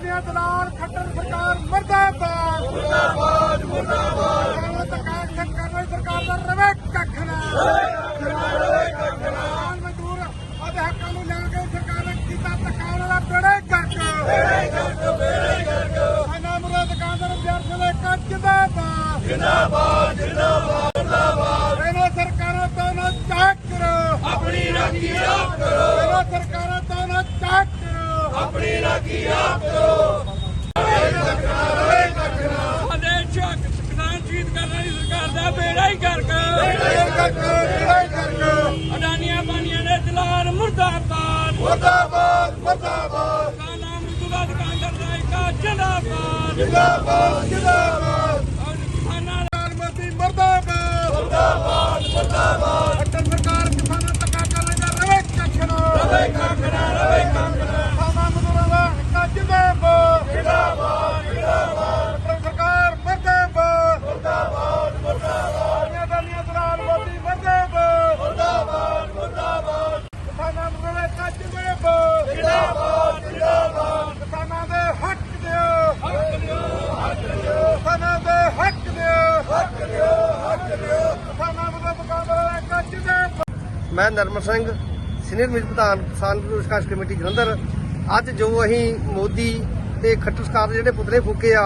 ਦੀਆਂ ਦਲਾਲ ਖੱਟਰ ਸਰਕਾਰ ਮਰਦਾਬਾਦ। ਮਰਦਾਬਾਦ ਮਰਦਾਬਾਦ। ਸਰਕਾਰ ਸਰਕਾਰ ਸਰਕਾਰ ਦਾ ਰਵੇ ਕੱਖ ਨਾ ਰਵੇ ਕੱਖ ਨਾ ਮਜ਼ਦੂਰ ਆਦੇ ਹੱਕਾਂ ਨੂੰ ਲੈ ਕੇ ਸਰਕਾਰ ਨੇ ਕੀਤਾ ਧੱਕਾ ਵਾਲਾ ਬੇੜੇ ਕੱਖ। ਬੇੜੇ ਕੱਖ ਬੇੜੇ ਕੱਖ। ਅਨਾ ਮੁਰਾ ਦੁਕਾਨਦਾਰ ਵਿਦਿਆਰਥੀਆਂ ਦਾ ਇੱਕ ਜਿੰਦਾਬਾਦ। ਜਿੰਦਾਬਾਦ ਜਿੰਦਾਬਾਦ ਜਿੰਦਾਬਾਦ। ਇਹਨਾਂ ਸਰਕਾਰਾਂ ਤੋਂ ਨਾ ਚਾਕ ਕਰੋ। ਆਪਣੀ ਰਾਖੀ ਆਪ ਕਰੋ। ਇਹਨਾਂ ਸਰਕਾਰਾਂ ਅਡਾਨੀਆਂ ਬਾਨੀਆਂ ਦੇ ਦਲਾਲ ਮੁਰਦਾਬਾਦ ਮੁਰਦਾਬਾਦ। ਮੁਰਦਾਬਾਦ ਕਾਨਾ ਮਜ਼ਦੂਰਾਂ ਦੁਕਾਨਦਾਰ ਦਾ ਇੱਕ ਜਿੰਦਾਬਾਦ। ਜਿੰਦਾਬਾਦ ਜਿੰਦਾਬਾਦ ਔਰ ਕਿਸਾਨਾਂ ਪ੍ਰਧਾਨ ਮੰਤਰੀ ਮਰਦਾਬਾਦ ਮਰਦਾਬਾਦ ਮਰਦਾਬਾਦ ਅਟਲ ਸਰਕਾਰ ਕਿਸਾਨਾਂ ਤੱਕਾ ਕਰ ਰਹੀ ਹੈ ਰਵੇ ਕੱਖ ਨਾ ਰਵੇ ਕੱਖ ਨਾ ਰਵੇ ਕੱਖ ਨਾ ਕਿਸਾਨਾਂ ਮਜ਼ਦੂਰਾਂ ਦਾ ਹੱਕਾ ਜਿੰਦਾਬਾਦ ਜਿੰਦਾਬਾਦ ਜਿੰਦਾਬਾਦ ਅਟਲ ਸਰਕਾਰ ਮਰਦਾਬਾਦ ਮਰਦਾਬਾਦ ਮਰਦਾਬਾਦ ਦੀਆਂ ਦਾਲੀਆਂ ਦਲਾਲ ਮੋਦੀ ਮਰਦਾਬਾਦ ਮਰਦਾਬਾਦ ਮਰਦਾਬਾਦ ਕਿਸਾਨਾਂ ਮਜ਼ਦੂਰਾਂ ਦਾ ਹੱਕਾ ਜਿੰਦਾਬਾਦ ਜਿੰਦਾਬਾਦ ਜਿੰਦਾਬਾਦ ਕਿਸਾਨਾਂ ਦੇ ਹੱਕ ਦਿਓ ਹੱਕ ਦਿਓ ਹੱਕ ਦਿਓ ਕਿਸਾਨਾਂ ਦੇ ਹੱਕ ਦਿਓ ਹੱਕ ਦਿਓ ਹੱਕ ਦਿਓ ਕਿਸਾਨਾਂ ਨੂੰ ਦੁਕਾਨਦਾਰਾਂ ਦਾ ਕੱਚ ਦੇ ਮੈਂ ਨਰਮਲ ਸਿੰਘ, ਸੀਨੀਅਰ ਮੀਤ ਪ੍ਰਧਾਨ ਕਿਸਾਨ ਵਿਕਾਸ ਕਮੇਟੀ ਜਲੰਧਰ। ਅੱਜ ਜੋ ਅਸੀਂ ਮੋਦੀ ਤੇ ਖੱਟਰ ਸਰਕਾਰ ਦੇ ਜਿਹੜੇ ਪੁਤਲੇ ਫੂਕੇ ਆ,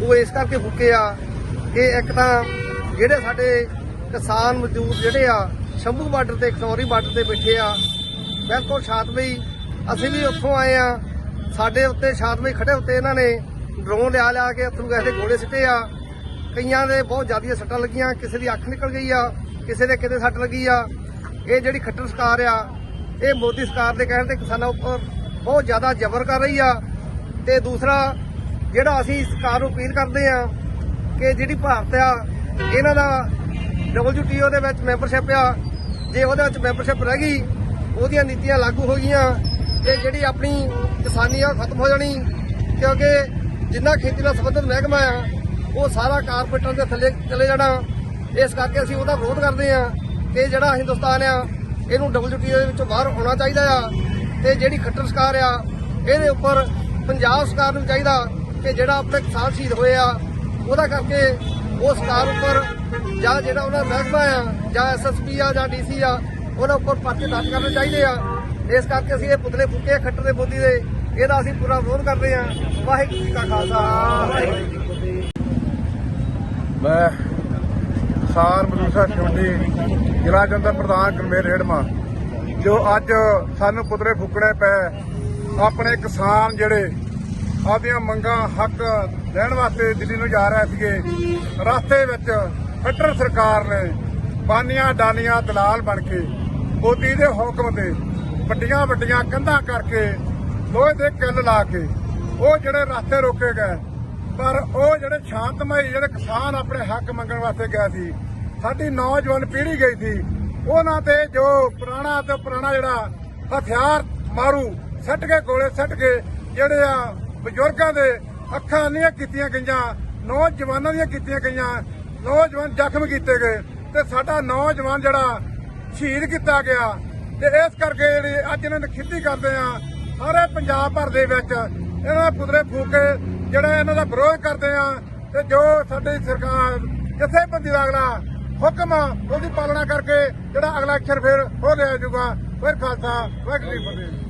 ਉਹ ਇਸ ਕਰਕੇ ਫੂਕੇ ਆ ਕਿ ਇੱਕ ਤਾਂ ਜਿਹੜੇ ਸਾਡੇ ਕਿਸਾਨ ਮਜ਼ਦੂਰ ਜਿਹੜੇ ਆ, ਸ਼ੰਭੂ ਬਾਰਡਰ ਤੇ ਖਨੌਰੀ ਬਾਰਡਰ ਤੇ ਬੈਠੇ ਆ, ਬਿਲਕੁਲ ਸ਼ਾਤਮਈ। ਅਸੀਂ ਵੀ ਉੱਥੋਂ ਆਏ ਆ। ਸਾਡੇ ਉੱਤੇ ਸ਼ਾਤਮਈ ਖੜੇ ਉੱਤੇ ਇਹਨਾਂ ਨੇ ਡਰੋਨ ਲਿਆ ਲਿਆ ਕੇ ਅਥਰੂ ਗੈਸ ਦੇ ਗੋਲੇ ਸਿੱਟੇ ਆ। ਕਈਆਂ ਦੇ ਬਹੁਤ ਜ਼ਿਆਦੀਆਂ ਸੱਟਾਂ ਲੱਗੀਆਂ, ਕਿਸੇ ਦੀ ਅੱਖ ਨਿਕਲ ਗਈ ਆ, ਕਿਸੇ ਦੇ ਕਿਤੇ ਸੱਟ ਲੱਗੀ ਆ। ਇਹ ਜਿਹੜੀ ਖੱਟਰ ਸਰਕਾਰ ਆ, ਇਹ ਮੋਦੀ ਸਰਕਾਰ ਦੇ ਕਹਿਣ ਤੇ ਕਿਸਾਨਾਂ ਉੱਪਰ ਬਹੁਤ ਜ਼ਿਆਦਾ ਜ਼ਬਰ ਕਰ ਰਹੀ ਆ। ਤੇ ਦੂਸਰਾ, ਜਿਹੜਾ ਅਸੀਂ ਸਰਕਾਰ ਨੂੰ ਅਪੀਲ ਕਰਦੇ ਆ ਕਿ ਜਿਹੜੀ ਭਾਰਤ ਆ, ਇਹਨਾਂ ਦਾ WTO ਦੇ ਵਿੱਚ ਮੈਂਬਰਸ਼ਿਪ ਆ, ਜੇ ਉਹਦੇ ਵਿੱਚ ਮੈਂਬਰਸ਼ਿਪ ਰਹਿ ਗਈ, ਉਹਦੀਆਂ ਨੀਤੀਆਂ ਲਾਗੂ ਹੋ ਗਈਆਂ, ਤੇ ਜਿਹੜੀ ਆਪਣੀ ਕਿਸਾਨੀ ਆ ਉਹ ਖਤਮ ਹੋ ਜਾਣੀ, ਕਿਉਂਕਿ ਜਿੰਨਾ ਖੇਤੀ ਨਾਲ ਸੰਬੰਧਿਤ ਮਹਿਕਮਾ ਆ, ਉਹ ਸਾਰਾ ਕਾਰਪੋਰੇਟਰ ਦੇ ਥੱਲੇ ਚਲੇ ਜਾਣਾ। ਇਸ ਕਰਕੇ ਅਸੀਂ ਉਹਦਾ ਵਿਰੋਧ ਕਰਦੇ ਆ। ਕਿ ਜਿਹੜਾ ਹਿੰਦੁਸਤਾਨ ਆ, ਇਹਨੂੰ WTO ਦੇ ਵਿੱਚੋਂ ਬਾਹਰ ਹੋਣਾ ਚਾਹੀਦਾ ਆ ਤੇ ਜਿਹੜੀ ਖੱਟਰ ਸਰਕਾਰ ਆ, ਇਹਦੇ ਉੱਪਰ ਪੰਜਾਬ ਸਰਕਾਰ ਨੂੰ ਚਾਹੀਦਾ ਕਿ ਜਿਹੜਾ ਆਪਣੇ ਕਿਸਾਨ ਸ਼ਹੀਦ ਹੋਏ ਆ, ਉਹਦਾ ਕਰਕੇ ਉਹ ਸਰਕਾਰ ਉੱਪਰ ਜਾਂ ਜਿਹੜਾ ਉਹਨਾਂ ਦਾ ਮਹਿਕਮਾ ਆ, ਜਾਂ ਐਸਐਸਪੀ ਆ, ਜਾਂ ਡੀਸੀ ਆ ਉਹਨਾਂ ਉੱਪਰ ਪਰਚੇ ਦਰਜ ਕਰਨੇ ਚਾਹੀਦੇ ਆ। ਇਸ ਕਰਕੇ ਅਸੀਂ ਇਹ ਪੁਤਲੇ ਫੂਕੇ, ਖੱਟਰ ਦੇ ਮੋਦੀ ਦੇ, ਇਹਦਾ ਅਸੀਂ ਪੂਰਾ ਵਿਰੋਧ ਕਰਦੇ ਆ। ਵਾਹਿਗੁਰੂ ਜੀ ਕਾ ਖਾਲਸਾ, ਵਾਹਿਗੁਰੂ ਜੀ ਕੀ ਫਤਿਹ। ਮੈਂ ਕਿਸਾਨ ਮਜ਼ਦੂਰ ਕਮੇਟੀ ਜ਼ਿਲ੍ਹਾ ਜੰਦਰ ਪ੍ਰਧਾਨ ਗਰਮੇਰ ਰੇੜਮਾ ਜੋ ਅੱਜ ਸਾਨੂੰ ਪੁਤਲੇ ਫੁੱਕਣੇ ਪਏ। ਆਪਣੇ ਕਿਸਾਨ ਜਿਹੜੇ ਆਪਦੀਆਂ ਮੰਗਾਂ, ਹੱਕ ਲੈਣ ਵਾਸਤੇ ਦਿੱਲੀ ਨੂੰ ਜਾ ਰਹੇ ਸੀਗੇ, ਰਸਤੇ ਵਿੱਚ ਫੱਟਰ ਸਰਕਾਰ ਨੇ ਬਾਨੀਆਂ, ਡਾਨੀਆਂ, ਦਲਾਲ ਬਣ ਕੇ ਮੋਦੀ ਦੇ ਹੁਕਮ ਤੇ ਵੱਡੀਆਂ ਵੱਡੀਆਂ ਕੰਧਾਂ ਕਰਕੇ ਲੋਹੇ ਦੇ ਕਿੱਲ ਲਾ ਕੇ ਉਹ ਜਿਹੜੇ ਰਸਤੇ ਰੋਕੇ ਗਏ। ਪਰ ਉਹ ਜਿਹੜੇ ਸ਼ਾਂਤਮਈ, ਜਿਹੜੇ ਕਿਸਾਨ ਆਪਣੇ ਹੱਕ ਮੰਗਣ ਵਾਸਤੇ ਗਏ ਸੀ ਸਾਡੀ ਨੌਜਵਾਨ ਪੀੜ੍ਹੀ ਗਈ ਸੀ। ਉਹਨਾਂ ਤੇ ਜੋ ਪੁਰਾਣਾ ਤੇ ਪੁਰਾਣਾ ਜਿਹੜਾ ਹਥਿਆਰ ਮਾਰੂ, ਸੱਟ ਕੇ ਗੋਲੇ ਸੱਟ ਕੇ ਜਿਹੜੇ ਆ ਬਜ਼ੁਰਗਾਂ ਦੇ ਅੱਖਾਂ ਨਹੀਂ ਕੀਤੀਆਂ ਗਈਆਂ, ਨੌਜਵਾਨਾਂ ਦੀਆਂ ਕੀਤੀਆਂ ਗਈਆਂ, ਨੌਜਵਾਨ ਜ਼ਖਮ ਕੀਤੇ ਗਏ ਤੇ ਸਾਡਾ ਨੌਜਵਾਨ ਜਿਹੜਾ ਸ਼ਹੀਦ ਕੀਤਾ ਗਿਆ। ਤੇ ਇਸ ਕਰਕੇ ਜਿਹੜੀ ਅੱਜ ਇਹਨਾਂ ਨੇ ਖਿੱਤੀ ਕਰਦੇ ਆ, ਸਾਰੇ ਪੰਜਾਬ ਭਰ ਦੇ ਵਿੱਚ ਇਹਨਾਂ ਦੇ ਫੂਕ ਕੇ ਜਿਹੜਾ ਇਹਨਾਂ ਦਾ ਵਿਰੋਧ ਕਰਦੇ ਆ ਤੇ ਜੋ ਸਾਡੀ ਸਰਕਾਰ ਜਥੇਬੰਦੀ ਦਾ ਅਗਲਾ ਹੁਕਮ ਆ ਉਹਦੀ ਪਾਲਣਾ ਕਰਕੇ ਜਿਹੜਾ ਅਗਲਾ ਅਕਸ਼ਰ ਫਿਰ ਹੋ ਲਿਆ ਜੂਗਾ ਫਿਰ ਖਾਲਸਾ, ਵਾਹਿਗੁਰੂ ਜੀ ਫਤਿਹ।